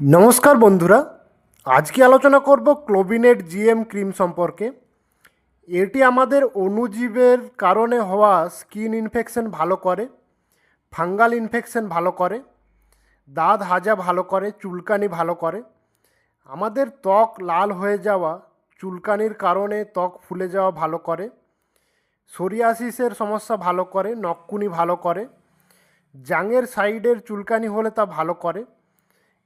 নমস্কার বন্ধুরা, আজকে আলোচনা করব ক্লোবিনেট জিএম ক্রিম সম্পর্কে। এটি আমাদের অণুজীবের কারণে হওয়া স্কিন ইনফেকশন ভালো করে, ফাঙ্গাল ইনফেকশন ভালো করে, দাঁত হাজা ভালো করে, চুলকানি ভালো করে। আমাদের ত্বক লাল হয়ে যাওয়া, চুলকানির কারণে ত্বক ফুলে যাওয়া ভালো করে। সোরিয়াসিসের সমস্যা ভালো করে নকুনি ভালো করে। জাঙের সাইডের চুলকানি হলে তা ভালো করে।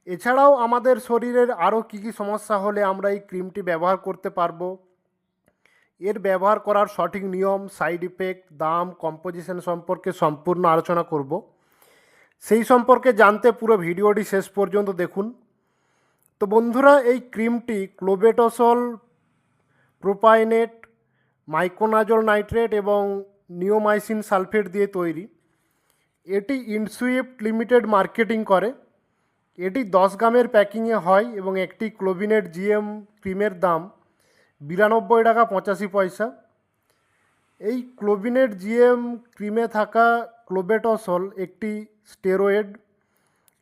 এছাড়াও আমাদের শরীরের আরও কী কী সমস্যা হলে আমরা এই ক্রিমটি ব্যবহার করতে পারব? এর ব্যবহার করার সঠিক নিয়ম সাইড ইফেক্ট দাম কম্পোজিশন সম্পর্কে সম্পূর্ণ আলোচনা করব। সেই সম্পর্কে জানতে পুরো ভিডিওটি শেষ পর্যন্ত দেখুন। তো বন্ধুরা, এই ক্রিমটি ক্লোবেটোসল, প্রোপাইনেট মাইকোনাজল নাইট্রেট এবং নিওমাইসিন সালফেট দিয়ে তৈরি। এটি ইনসুইফট লিমিটেড মার্কেটিং করে। এটি দশ গ্রামের প্যাকিংয়ে হয় এবং একটি ক্লোবিনেট জিএম ক্রিমের দাম বিরানব্বই টাকা পঁচাশি পয়সা। এই ক্লোবিনেট জিএম ক্রিমে থাকা ক্লোবেটসল একটি স্টেরয়েড।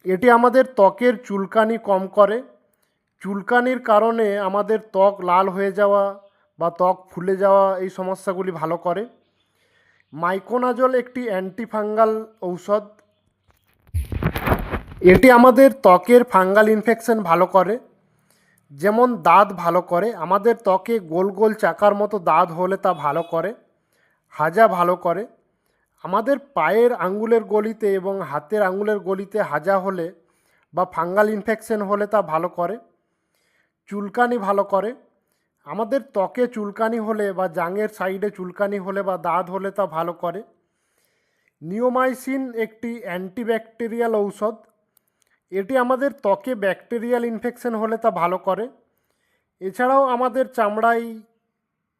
এটি আমাদের ত্বকের চুলকানি কম করে। চুলকানির কারণে আমাদের ত্বক লাল হয়ে যাওয়া বা ত্বক ফুলে যাওয়া এই সমস্যাগুলি ভালো করে। মাইকোনাজল একটি অ্যান্টিফাঙ্গাল ঔষধ। এটি আমাদের ত্বকের ফাঙ্গাল ইনফেকশন ভালো করে। যেমন দাঁত ভালো করে। আমাদের ত্বকে গোল গোল চাকার মতো দাঁত হলে তা ভালো করে। হাজা ভালো করে। আমাদের পায়ের আঙ্গুলের গলিতে এবং হাতের আঙ্গুলের গলিতে হাজা হলে বা ফাঙ্গাল ইনফেকশন হলে তা ভালো করে। চুলকানি ভালো করে। আমাদের ত্বকে চুলকানি হলে বা জাঙের সাইডে চুলকানি হলে বা দাঁত হলে তা ভালো করে। নিওমাইসিন একটি অ্যান্টিব্যাকটেরিয়াল ঔষধ। এটি আমাদের ত্বকে ব্যাকটেরিয়াল ইনফেকশন হলে তা ভালো করে। এছাড়াও আমাদের চামড়ায়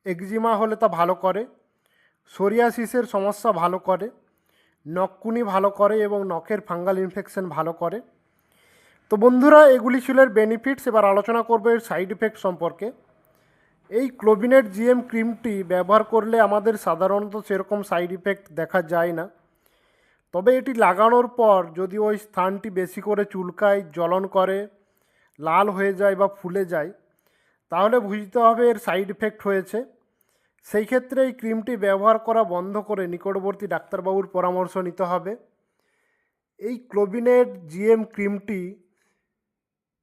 একজিমা হলে তা ভালো করে। সোরিয়াসিসের সমস্যা ভালো করে। নখকুনি ভালো করে এবং নখের ফাঙ্গাল ইনফেকশন ভালো করে। তো বন্ধুরা, এগুলি ছিল এর বেনিফিটস এবার আলোচনা করব এর সাইড ইফেক্ট সম্পর্কে। এই ক্লোবিনেট জিএম ক্রিমটি ব্যবহার করলে আমাদের সাধারণত সেরকম সাইড ইফেক্ট দেখা যায় না। তবে এটি লাগানোর পর যদি ওই স্থানটি বেশি করে চুলকায়, জ্বলন করে, লাল হয়ে যায় বা ফুলে যায়, তাহলে বুঝতে হবে এর সাইড ইফেক্ট হয়েছে। সেই ক্ষেত্রে এই ক্রিমটি ব্যবহার করা বন্ধ করে নিকটবর্তী ডাক্তারবাবুর পরামর্শ নিতে হবে। এই ক্লোবিনেট জিএম ক্রিমটি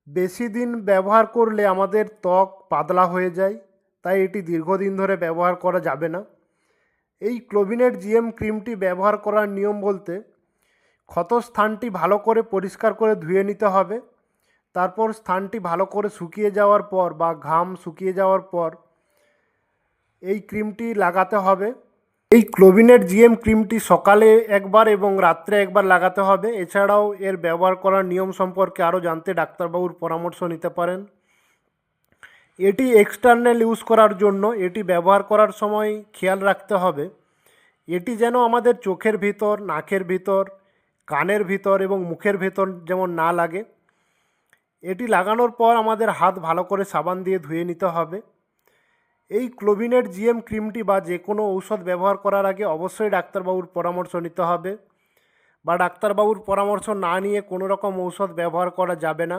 বেশি দিন ব্যবহার করলে আমাদের ত্বক পাতলা হয়ে যায়, তাই এটি দীর্ঘদিন ধরে ব্যবহার করা যাবে না। এই ক্লোবিনেট জিএম ক্রিমটি ব্যবহার করার নিয়ম বলতে ক্ষত স্থানটি ভালো করে পরিষ্কার করে ধুয়ে নিতে হবে, তারপর স্থানটি ভালো করে শুকিয়ে যাওয়ার পর বা ঘাম শুকিয়ে যাওয়ার পর এই ক্রিমটি লাগাতে হবে। এই ক্লোবিনেট জিএম ক্রিমটি সকালে একবার এবং রাত্রে একবার লাগাতে হবে। এছাড়াও এর ব্যবহার করার নিয়ম সম্পর্কে আরও জানতে ডাক্তারবাবুর পরামর্শ নিতে পারেন। এটি এক্সটার্নাল ইউজ করার জন্য এটি ব্যবহার করার সময় খেয়াল রাখতে হবে। এটি যেন আমাদের চোখের ভিতর, নাকের ভিতর, কানের ভিতর এবং মুখের ভিতর যেমন না লাগে। এটি লাগানোর পর আমাদের হাত ভালো করে সাবান দিয়ে ধুয়ে নিতে হবে। এই ক্লোবিনেট জিএম ক্রিমটি বা যে কোনো ঔষধ ব্যবহার করার আগে অবশ্যই ডাক্তারবাবুর পরামর্শ নিতে হবে। বা ডাক্তারবাবুর পরামর্শ না নিয়ে কোনো রকম ঔষধ ব্যবহার করা যাবে না।